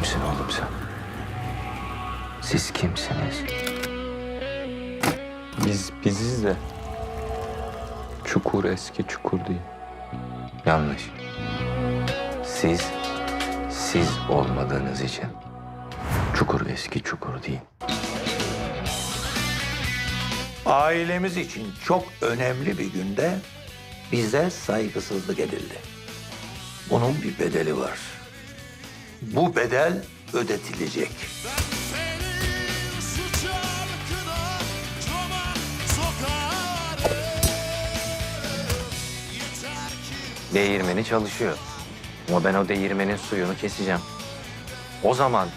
Kimsin oğlum sen? Siz kimsiniz? Biz biziz de. Çukur eski çukur değil. Yanlış. Siz, siz olmadığınız için çukur eski çukur değil. Ailemiz için çok önemli bir günde bize saygısızlık edildi. Bunun bir bedeli var. Bu bedel ödetilecek. Değirmeni çalışıyor. Ama ben o değirmenin suyunu keseceğim. O zaman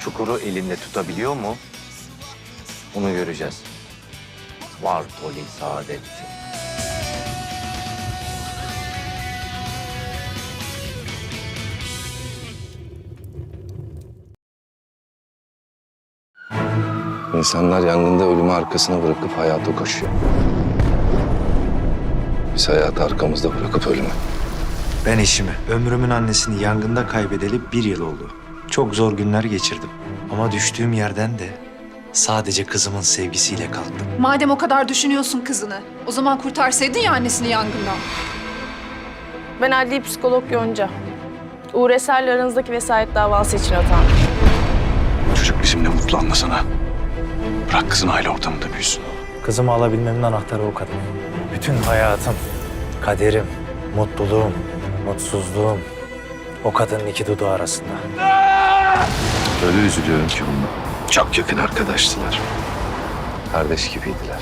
çukuru elinde tutabiliyor mu? Bunu göreceğiz. Var poli saadettin. İnsanlar yangında ölümü arkasına bırakıp hayata koşuyor. Biz hayatı arkamızda bırakıp ölüme. Ben eşimi, ömrümün annesini yangında kaybedeli bir yıl oldu. Çok zor günler geçirdim. Ama düştüğüm yerden de sadece kızımın sevgisiyle kalktım. Madem o kadar düşünüyorsun kızını, o zaman kurtarsaydın ya annesini yangından. Ben adli psikolog Yonca. Uğur Eser'le aranızdaki vesayet davası için atandım. Çocuk bizimle mutlu anlasana. Bırak kızın aile ortamında büyüsün. Kızımı alabilmemin anahtarı o kadın. Bütün hayatım, kaderim, mutluluğum, mutsuzluğum o kadının iki dudağı arasında. Öyle üzülüyorum ki bununla. Çok yakın arkadaştılar. Kardeş gibiydiler.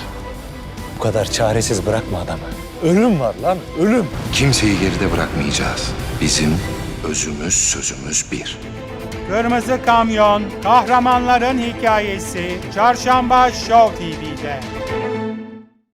Bu kadar çaresiz bırakma adamı. Ölüm var lan, ölüm. Kimseyi geride bırakmayacağız. Bizim özümüz sözümüz bir. Kırmızı Kamyon, kahramanların hikayesi Çarşamba Show TV'de.